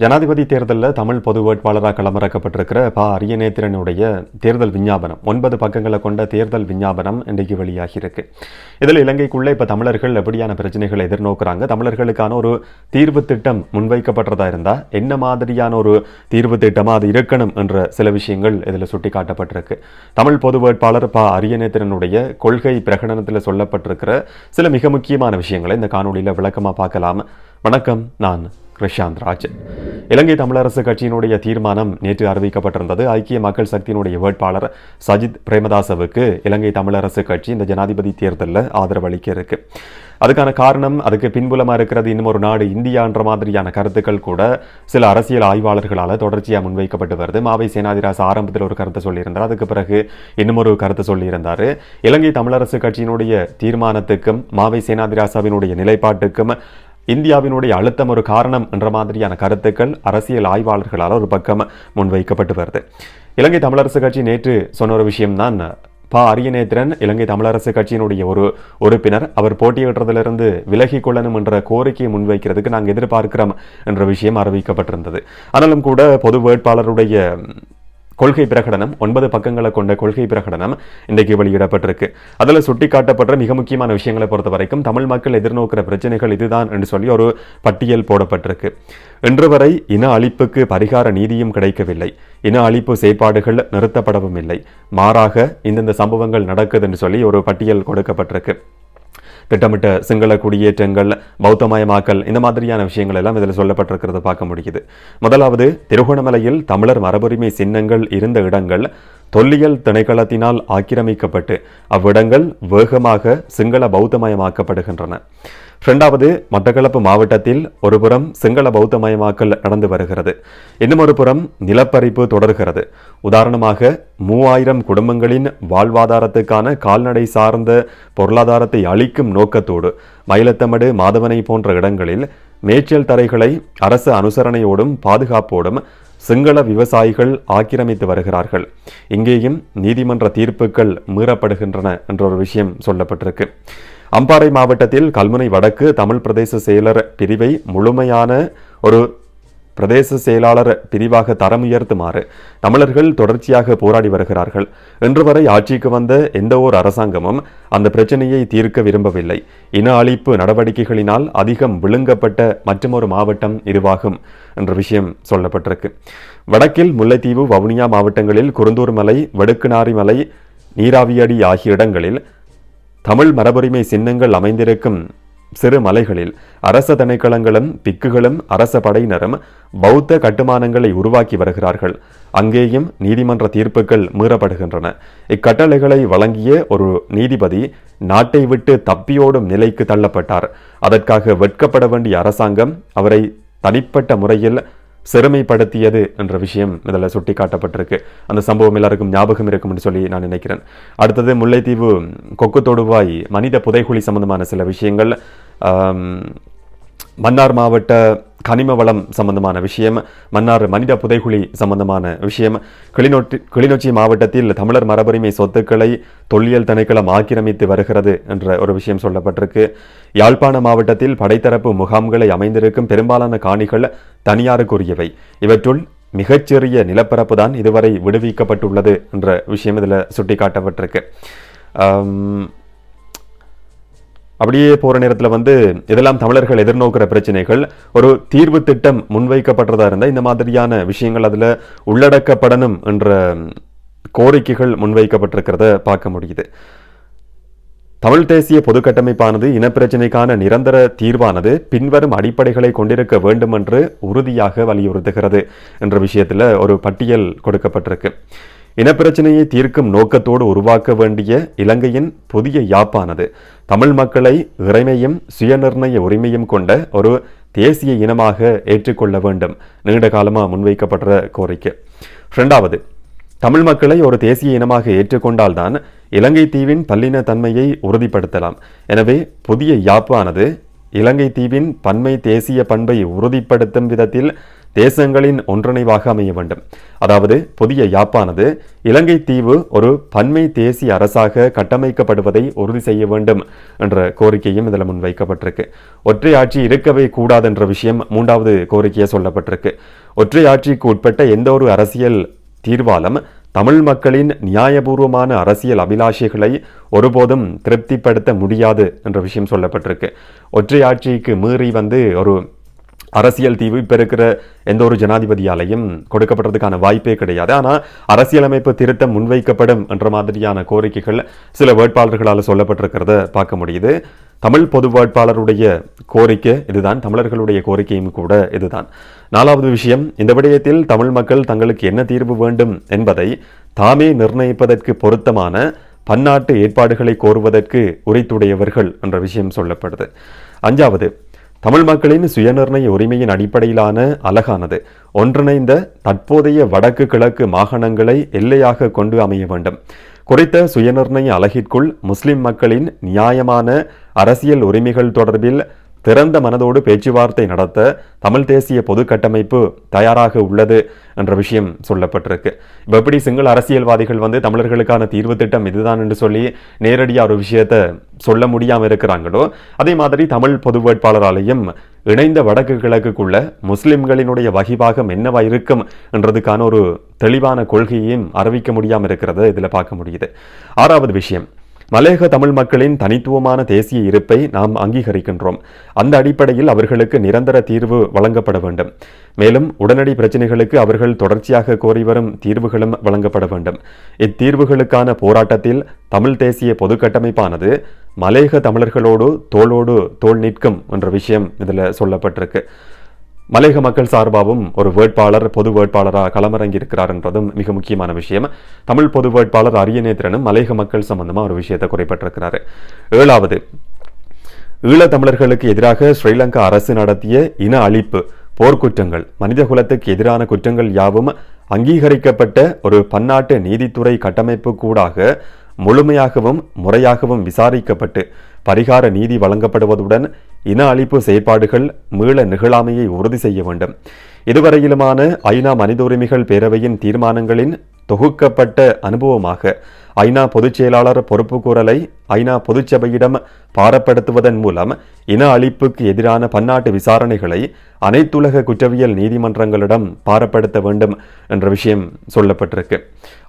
ஜனாதிபதி தேர்தலில் தமிழ் பொது வேட்பாளராக களமிறக்கப்பட்டிருக்கிற ப. அரியநேத்திரனுடைய தேர்தல் விஞ்ஞாபனம் ஒன்பது பக்கங்களை கொண்ட தேர்தல் விஞ்ஞாபனம் இன்றைக்கு வெளியாகியிருக்கு. இதில் இலங்கைக்குள்ளே இப்போ தமிழர்கள் எப்படியான பிரச்சனைகளை எதிர்நோக்குறாங்க? தமிழர்களுக்கான ஒரு தீர்வு திட்டம் முன்வைக்கப்பட்டதா இருந்தால் என்ன மாதிரியான ஒரு தீர்வு திட்டமாக அது இருக்கணும் என்ற சில விஷயங்கள் இதில் சுட்டி காட்டப்பட்டிருக்கு தமிழ் பொது வேட்பாளர் ப. அரியநேத்திரனுடைய கொள்கை பிரகடனத்தில் சொல்லப்பட்டிருக்கிற சில மிக முக்கியமான விஷயங்களை இந்த காணொளியில் விளக்கமாக பார்க்கலாம். வணக்கம் நான் பிரசாந்த் ராஜ். இலங்கை தமிழரசு கட்சியினுடைய தீர்மானம் நேற்று அறிவிக்கப்பட்டிருந்தது. ஐக்கிய மக்கள் சக்தியினுடைய வேட்பாளர் சஜித் பிரேமதாசவுக்கு இலங்கை தமிழரசு கட்சி இந்த ஜனாதிபதி தேர்தலில் ஆதரவு அளிக்க இருக்கு அதுக்கான காரணம் அதுக்கு பின்புலமாக இருக்கிறது இன்னும் ஒரு நாடு இந்தியான்ற மாதிரியான கருத்துக்கள் கூட சில அரசியல் ஆய்வாளர்களால் தொடர்ச்சியாக முன்வைக்கப்பட்டு வருது. மாவை சேனாதிராஸ் ஆரம்பத்தில் ஒரு கருத்தை சொல்லியிருந்தார். அதுக்கு பிறகு இன்னும் ஒரு கருத்தை சொல்லியிருந்தார். இலங்கை தமிழரசு கட்சியினுடைய தீர்மானத்துக்கும் மாவை சேனாதிராசாவினுடைய நிலைப்பாட்டுக்கும் இந்தியாவினுடைய அழுத்தம் ஒரு காரணம் என்ற மாதிரியான கருத்துக்கள் அரசியல் ஆய்வாளர்களால் ஒரு பக்கம் முன்வைக்கப்பட்டு வருது. இலங்கை தமிழரசு கட்சி நேற்று சொன்ன ஒரு விஷயம்தான். ப. அரியநேத்திரன் இலங்கை தமிழரசு கட்சியினுடைய ஒரு உறுப்பினர் அவர் போட்டியிடுறதிலிருந்து விலகி கொள்ளணும் என்ற கோரிக்கையை முன்வைக்கிறதுக்கு நாங்கள் எதிர்பார்க்கிறோம் என்ற விஷயம் அறிவிக்கப்பட்டிருந்தது. ஆனாலும் கூட பொது வேட்பாளருடைய கொள்கை பிரகடனம் ஒன்பது பக்கங்களை கொண்ட கொள்கை பிரகடனம் இன்றைக்கு வெளியிடப்பட்டிருக்கு. அதில் சுட்டிக்காட்டப்பட்ட மிக முக்கியமான விஷயங்களை பொறுத்த வரைக்கும் தமிழ் மக்கள் எதிர்நோக்கிற பிரச்சனைகள் இதுதான் என்று சொல்லி ஒரு பட்டியல் போடப்பட்டிருக்கு. இன்று வரை இன அழிப்புக்கு பரிகார நீதியும் கிடைக்கவில்லை. இன அழிப்பு செயற்பாடுகள் நிறுத்தப்படவும் இல்லை. மாறாக இந்தந்த சம்பவங்கள் நடக்குது என்று சொல்லி ஒரு பட்டியல் கொடுக்கப்பட்டிருக்கு. திட்டமிட்ட சிங்கள குடியேற்றங்கள் பௌத்தமயமாக்கல் இந்த மாதிரியான விஷயங்கள் எல்லாம் இதில் சொல்லப்பட்டிருக்கிறத பார்க்க முடியுது. முதலாவது திருகோணமலையில் தமிழர் மரபுரிமை சின்னங்கள் இருந்த இடங்கள் தொல்லியல் திணைக்களத்தினால் ஆக்கிரமிக்கப்பட்டு அவ்விடங்கள் வேகமாக சிங்கள பௌத்தமயமாக்கப்படுகின்றன. இரண்டாவது மட்டக்களப்பு மாவட்டத்தில் ஒருபுறம் சிங்கள பௌத்தமயமாக்கல் நடந்து வருகிறது. இன்னும் ஒரு புறம் நிலப்பரிப்பு தொடர்கிறது. உதாரணமாக மூவாயிரம் குடும்பங்களின் வாழ்வாதாரத்துக்கான கால்நடை சார்ந்த பொருளாதாரத்தை அளிக்கும் நோக்கத்தோடு மயிலத்தமடு மாதவனை போன்ற இடங்களில் மேய்ச்சல் தரைகளை அரசு அனுசரணையோடும் பாதுகாப்போடும் சிங்கள விவசாயிகள் ஆக்கிரமித்து வருகிறார்கள். இங்கேயும் நீதிமன்ற தீர்ப்புகள் மீறப்படுகின்றன என்ற ஒரு விஷயம் சொல்லப்பட்டிருக்கு. அம்பாறை மாவட்டத்தில் கல்முனை வடக்கு தமிழ் பிரதேச செயலர் பிரிவை முழுமையான ஒரு பிரதேச செயலாளர் பிரிவாக தரம் உயர்த்துமாறு தமிழர்கள் தொடர்ச்சியாக போராடி வருகிறார்கள். இன்று வரை ஆட்சிக்கு வந்த எந்த ஓர் அரசாங்கமும் அந்த பிரச்சனையை தீர்க்க விரும்பவில்லை. இன அழிப்பு நடவடிக்கைகளினால் அதிகம் விழுங்கப்பட்ட மற்றொரு மாவட்டம் இதுவாகும் என்ற விஷயம் சொல்லப்பட்டிருக்கு. வடக்கில் முல்லைத்தீவு வவுனியா மாவட்டங்களில் குருந்தூர் மலை வடுக்குநாரி மலை நீராவியடி ஆகிய இடங்களில் தமிழ் மரபுரிமை சின்னங்கள் அமைந்திருக்கும் சிறு மலைகளில் அரச திணைக்களங்களும் பிக்குகளும் அரச படையினரும் பௌத்த கட்டுமானங்களை உருவாக்கி வருகிறார்கள். அங்கேயும் நீதிமன்ற தீர்ப்புகள் மீறப்படுகின்றன. இக்கட்டளைகளை வழங்கிய ஒரு நீதிபதி நாட்டை விட்டு தப்பியோடும் நிலைக்கு தள்ளப்பட்டார். அதற்காக வெட்கப்பட வேண்டிய அரசாங்கம் அவரை தனிப்பட்ட முறையில் சிறுமைப்படுத்தியது என்ற விஷயம் இதில் சுட்டி காட்டப்பட்டிருக்கு அந்த சம்பவம் எல்லாருக்கும் ஞாபகம் இருக்கும்னு சொல்லி நான் நினைக்கிறேன். அடுத்தது முல்லைத்தீவு கொக்கு தொடுவாய் மனித புதைகுழி சம்பந்தமான சில விஷயங்கள். மன்னார் மாவட்ட கனிம வளம் சம்பந்தமான விஷயம் மன்னார் மனித புதைகுழி சம்பந்தமான விஷயம் கிளிநொட்டி கிளிநொச்சி மாவட்டத்தில் தமிழர் மரபுரிமை சொத்துக்களை தொல்லியல் திணைக்களம் ஆக்கிரமித்து வருகிறது என்ற ஒரு விஷயம் சொல்லப்பட்டிருக்கு. யாழ்ப்பாண மாவட்டத்தில் படைத்தரப்பு முகாம்களை அமைந்திருக்கும் பெரும்பாலான காணிகள் தனியாருக்குரியவை. இவற்றுள் மிகச்சிறிய நிலப்பரப்பு தான் இதுவரை விடுவிக்கப்பட்டுள்ளது என்ற விஷயம் இதில் சுட்டிக்காட்டப்பட்டிருக்கு. அப்படியே போகிற நேரத்தில் வந்து இதெல்லாம் தமிழர்கள் எதிர்நோக்கிற பிரச்சனைகள். ஒரு தீர்வு திட்டம் முன்வைக்கப்பட்டதா இருந்தால் இந்த மாதிரியான விஷயங்கள் அதில் உள்ளடக்கப்படணும் என்ற கோரிக்கைகள் முன்வைக்கப்பட்டிருக்கிறத பார்க்க முடியுது. தமிழ் தேசிய பொது கட்டமைப்பானது இனப்பிரச்சினைக்கான நிரந்தர தீர்வானது பின்வரும் அடிப்படைகளை கொண்டிருக்க வேண்டும் என்று உறுதியாக வலியுறுத்துகிறது என்ற விஷயத்தில் ஒரு பட்டியல் கொடுக்கப்பட்டிருக்கு. இனப்பிரச்சனையை தீர்க்கும் நோக்கத்தோடு உருவாக்க வேண்டிய இலங்கையின் புதிய யாப்பானது. தமிழ் மக்களை இறைமையும் சுயநிர்ணய உரிமையும் கொண்ட ஒரு தேசிய இனமாக ஏற்றுக்கொள்ள வேண்டும். நீண்ட காலமாக முன்வைக்கப்படுற கோரிக்கை. ரெண்டாவது தமிழ் மக்களை ஒரு தேசிய இனமாக ஏற்றுக்கொண்டால்தான் இலங்கை தீவின் பல்லின தன்மையை உறுதிப்படுத்தலாம். எனவே புதிய யாப்பானது இலங்கை தீவின் பன்மை தேசிய பண்பை உறுதிப்படுத்தும் விதத்தில் தேசங்களின் ஒன்றிணைவாக அமைய வேண்டும். அதாவது புதிய யாப்பானது இலங்கை தீவு ஒரு பன்மை தேசிய அரசாக கட்டமைக்கப்படுவதை உறுதி செய்ய வேண்டும் என்ற கோரிக்கையும் இதில் முன்வைக்கப்பட்டிருக்கு. ஒற்றை ஆட்சி இருக்கவே கூடாது என்ற விஷயம் மூன்றாவது கோரிக்கையாக சொல்லப்பட்டிருக்கு. ஒற்றை ஆட்சிக்கு உட்பட்ட எந்த ஒரு அரசியல் தீர்வாலும் தமிழ் மக்களின் நியாயபூர்வமான அரசியல் அபிலாஷைகளை ஒருபோதும் திருப்திப்படுத்த முடியாது என்ற விஷயம் சொல்லப்பட்டிருக்கு. ஒற்றை ஆட்சிக்கு மீறி வந்து ஒரு அரசியல் தீவு இப்போ இருக்கிற எந்த ஒரு ஜனாதிபதியாலையும் கொடுக்கப்படுறதுக்கான வாய்ப்பே கிடையாது. ஆனால் அரசியலமைப்பு திருத்தம் முன்வைக்கப்படும் என்ற மாதிரியான கோரிக்கைகள் சில வேட்பாளர்களால் சொல்லப்பட்டிருக்கிறத பார்க்க முடியுது. தமிழ் பொது வேட்பாளருடைய கோரிக்கை இதுதான். தமிழர்களுடைய கோரிக்கையும் கூட இதுதான். நாலாவது விஷயம் இந்த விடயத்தில் தமிழ் மக்கள் தங்களுக்கு என்ன தீர்வு வேண்டும் என்பதை தாமே நிர்ணயிப்பதற்கு பொருத்தமான பன்னாட்டு ஏற்பாடுகளை கோருவதற்கு உரித்துடையவர்கள் என்ற விஷயம் சொல்லப்படுது. அஞ்சாவது தமிழ் மக்களின் சுயநிர்ணய உரிமையின் அடிப்படையிலான அழகானது ஒன்றிணைந்த தற்போதைய வடக்கு கிழக்கு மாகாணங்களை எல்லையாக கொண்டு அமைய வேண்டும். குறித்த சுயநிர்ணய அலகிற்குள் முஸ்லிம் மக்களின் நியாயமான அரசியல் உரிமைகள் தொடர்பில் திறந்த மனதோடு பேச்சுவார்த்தை நடத்த தமிழ் தேசிய பொது கட்டமைப்பு தயாராக உள்ளது என்ற விஷயம் சொல்லப்பட்டிருக்கு. இப்போ எப்படி சிங்கள அரசியல்வாதிகள் வந்து தமிழர்களுக்கான தீர்வு திட்டம் இதுதான் என்று சொல்லி நேரடியாக ஒரு விஷயத்தை சொல்ல முடியாமல் இருக்கிறாங்களோ அதே மாதிரி தமிழ் பொது வேட்பாளராலையும் இணைந்த வடக்கு கிழக்குக்குள்ள முஸ்லிம்களினுடைய வகிபாகம் என்னவா இருக்கும் என்றதுக்கான ஒரு தெளிவான கொள்கையையும் அறிவிக்க முடியாமல் இருக்கிறத இதில் பார்க்க முடியுது. ஆறாவது விஷயம் மலையக தமிழ் மக்களின் தனித்துவமான தேசிய இருப்பை நாம் அங்கீகரிக்கின்றோம். அந்த அடிப்படையில் அவர்களுக்கு நிரந்தர தீர்வு வழங்கப்பட வேண்டும். மேலும் உடனடி பிரச்சனைகளுக்கு அவர்கள் தொடர்ச்சியாக கோரி வரும் தீர்வுகளும் வழங்கப்பட வேண்டும். இத்தீர்வுகளுக்கான போராட்டத்தில் தமிழ் தேசிய பொதுக்கட்டமைப்பானது மலையக தமிழர்களோடு தோளோடு தோள் நிற்கும் என்ற விஷயம் இதில் சொல்லப்பட்டிருக்கு. மலையக மக்கள் சார்பாகவும் ஒரு வேட்பாளர் பொது வேட்பாளராக களமிறங்கி இருக்கிறார் என்றதும் மிக முக்கியமான விஷயம். தமிழ் பொது வேட்பாளர் அரியநேத்திரனும் மலையக மக்கள் சம்பந்தமாக ஒரு விஷயத்தை குறைப்பட்டிருக்கிறார். ஏழாவது ஈழத்தமிழர்களுக்கு எதிராக ஸ்ரீலங்கா அரசு நடத்திய இன அழிப்பு போர்க்குற்றங்கள் மனிதகுலத்துக்கு எதிரான குற்றங்கள் யாவும் அங்கீகரிக்கப்பட்ட ஒரு பன்னாட்டு நீதித்துறை கட்டமைப்பு கூடாக முழுமையாகவும் முறையாகவும் விசாரிக்கப்பட்டு பரிகார நீதி வழங்கப்படுவதுடன் இன அழிப்பு செயற்பாடுகள் மீள நிகழாமையை உறுதி செய்ய வேண்டும். இதுவரையிலுமான ஐநா மனித உரிமைகள் பேரவையின் தீர்மானங்களின் தொகுக்கப்பட்ட அனுபவமாக ஐநா பொதுச் செயலாளர் பொறுப்புக்கூறலை ஐநா பொதுச்சபையிடம் பாரப்படுத்துவதன் மூலம் இன அழிப்புக்கு எதிரான பன்னாட்டு விசாரணைகளை அனைத்துலக குற்றவியல் நீதிமன்றங்களிடம் பாரப்படுத்த வேண்டும் என்ற விஷயம் சொல்லப்பட்டிருக்கு.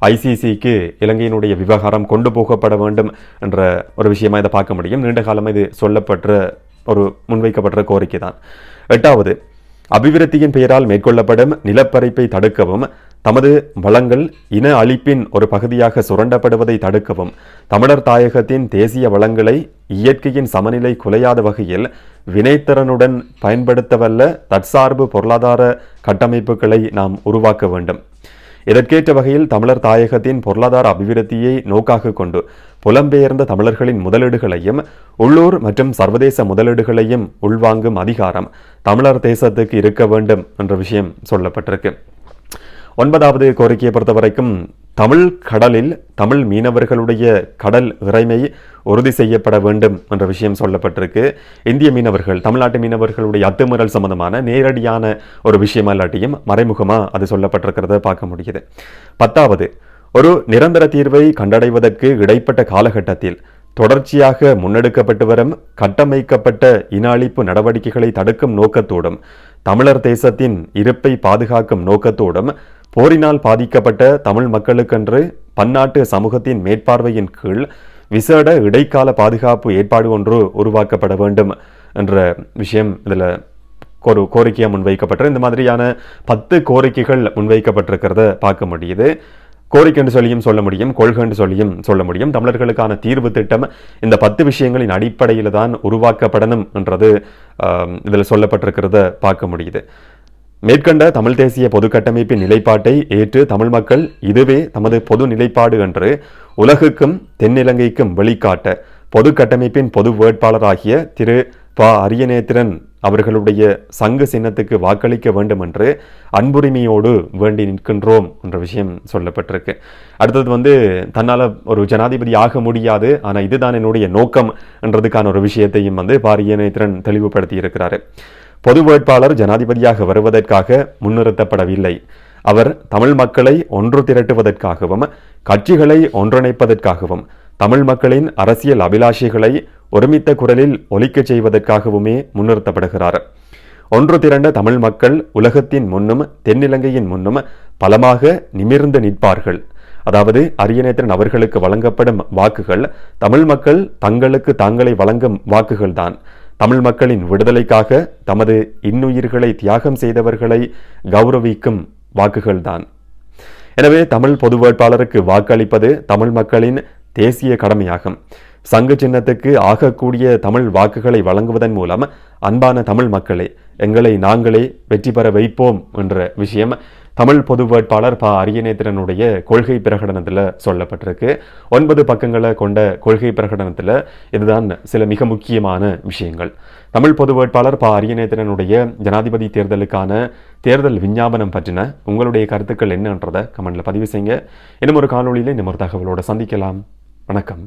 ஐசிசிக்கு இலங்கையினுடைய விவகாரம் கொண்டு போகப்பட வேண்டும் என்ற ஒரு விஷயமா இதை பார்க்க முடியும். நீண்ட காலம் இது சொல்லப்பட்ட ஒரு முன்வைக்கப்பட்ட கோரிக்கை தான் எட்டாவது அபிவிருத்தியின் பெயரால் மேற்கொள்ளப்படும் நிலப்பரப்பை தடுக்கவும் தமது வளங்கள் இன அழிப்பின் ஒரு பகுதியாக சுரண்டப்படுவதை தடுக்கவும் தமிழர் தாயகத்தின் தேசிய வளங்களை இயற்கையின் சமநிலை குலையாத வகையில் வினைத்திறனுடன் பயன்படுத்தவல்ல தற்சார்பு பொருளாதார கட்டமைப்புகளை நாம் உருவாக்க வேண்டும். இதற்கேற்ற வகையில் தமிழர் தாயகத்தின் பொருளாதார அபிவிருத்தியை நோக்காக கொண்டு புலம்பெயர்ந்த தமிழர்களின் முதலீடுகளையும் உள்ளூர் மற்றும் சர்வதேச முதலீடுகளையும் உள்வாங்கும் அதிகாரம் தமிழர் தேசத்துக்கு இருக்க வேண்டும் என்ற விஷயம் சொல்லப்பட்டிருக்கு. ஒன்பதாவது கோரிக்கையை பொறுத்த வரைக்கும் தமிழ் கடலில் தமிழ் மீனவர்களுடைய கடல் இறைமை உறுதி செய்யப்பட வேண்டும் என்ற விஷயம் சொல்லப்பட்டிருக்கு. இந்திய மீனவர்கள் தமிழ்நாட்டு மீனவர்களுடைய அத்துமீறல் சம்பந்தமான நேரடியான ஒரு விஷயம் இல்லாட்டியும் மறைமுகமாக அது சொல்லப்பட்டிருக்கிறத பார்க்க முடியுது. பத்தாவது ஒரு நிரந்தர தீர்வை கண்டடைவதற்கு இடைப்பட்ட காலகட்டத்தில் தொடர்ச்சியாக முன்னெடுக்கப்பட்டு வரும் கட்டமைக்கப்பட்ட இன அழிப்பு நடவடிக்கைகளை தடுக்கும் நோக்கத்தோடும் தமிழர் தேசத்தின் இருப்பை பாதுகாக்கும் நோக்கத்தோடும் போரினால் பாதிக்கப்பட்ட தமிழ் மக்களுக்கென்று பன்னாட்டு சமூகத்தின் மேற்பார்வையின் கீழ் விசேட இடைக்கால பாதுகாப்பு ஏற்பாடு ஒன்று உருவாக்கப்பட வேண்டும் என்ற விஷயம் இதில் ஒரு கோரிக்கையாக முன்வைக்கப்பட்ட இந்த மாதிரியான பத்து கோரிக்கைகள் முன்வைக்கப்பட்டிருக்கிறத பார்க்க முடியுது. கோரிக்கை என்று சொல்லியும் சொல்ல முடியும் கொள்கை என்று சொல்லியும் சொல்ல முடியும். தமிழர்களுக்கான தீர்வு திட்டம் இந்த பத்து விஷயங்களின் அடிப்படையில் தான் உருவாக்கப்படணும் என்றது இதில் சொல்லப்பட்டிருக்கிறத பார்க்க முடியுது. மேற்கண்ட தமிழ் தேசிய பொது கட்டமைப்பின் நிலைப்பாட்டை ஏற்று தமிழ் மக்கள் இதுவே தமது பொது நிலைப்பாடு என்று உலகுக்கும் தென்னிலங்கைக்கும் வெளிக்காட்ட பொது கட்டமைப்பின் பொது வேட்பாளராகிய திரு ப. அரியநேத்திரன் அவர்களுடைய சங்கு சின்னத்துக்கு வாக்களிக்க வேண்டும் என்று அன்புரிமையோடு வேண்டி நிற்கின்றோம் என்ற விஷயம் சொல்லப்பட்டிருக்கு. அடுத்தது வந்து தன்னால் ஒரு ஜனாதிபதி ஆக முடியாது ஆனால் இதுதான் என்னுடைய நோக்கம் என்றதுக்கான ஒரு விஷயத்தையும் வந்து ப. அரியநேத்திரன் தெளிவுபடுத்தி இருக்கிறாரு பொது வேட்பாளர் ஜனாதிபதியாக வருவதற்காக முன்னிறுத்தப்படவில்லை. அவர் தமிழ் மக்களை ஒன்று திரட்டுவதற்காகவும் கட்சிகளை ஒன்றிணைப்பதற்காகவும் தமிழ் மக்களின் அரசியல் அபிலாஷைகளை ஒருமித்த குரலில் ஒலிக்கச் செய்வதற்காகவுமே முன்னிறுத்தப்படுகிறார். ஒன்று திரண்ட தமிழ் மக்கள் உலகத்தின் முன்னும் தென்னிலங்கையின் முன்னும் பலமாக நிமிர்ந்து நிற்பார்கள். அதாவது அரியநேத்திரன் அவர்களுக்கு வழங்கப்படும் வாக்குகள் தமிழ் மக்கள் தங்களுக்கு தாங்களை வழங்கும் வாக்குகள்தான். தமிழ் மக்களின் விடுதலைக்காக தமது இன்னுயிர்களை தியாகம் செய்தவர்களை கௌரவிக்கும் வாக்குகள்தான். எனவே தமிழ் பொது வேட்பாளருக்கு வாக்களிப்பது தமிழ் மக்களின் தேசிய கடமையாகும். சங்கு சின்னத்துக்கு ஆகக்கூடிய தமிழ் வாக்குகளை வழங்குவதன் மூலம் அன்பான தமிழ் மக்களே எங்களை நாங்களே வெற்றி பெற வைப்போம் என்ற விஷயம் தமிழ் பொது வேட்பாளர் ப. அரியநேத்திரனுடைய கொள்கை பிரகடனத்தில் சொல்லப்பட்டிருக்கு. ஒன்பது பக்கங்களை கொண்ட கொள்கை பிரகடனத்தில் இதுதான் சில மிக முக்கியமான விஷயங்கள். தமிழ் பொது வேட்பாளர் ப. அரியநேத்திரனுடைய ஜனாதிபதி தேர்தலுக்கான தேர்தல் விஞ்ஞாபனம் பற்றின உங்களுடைய கருத்துக்கள் என்னன்றதை கமெண்ட்ல பதிவு செய்யுங்க. இன்னும் ஒரு காணொலியில் இன்னும் ஒரு தகவலோடு சந்திக்கலாம். வணக்கம்.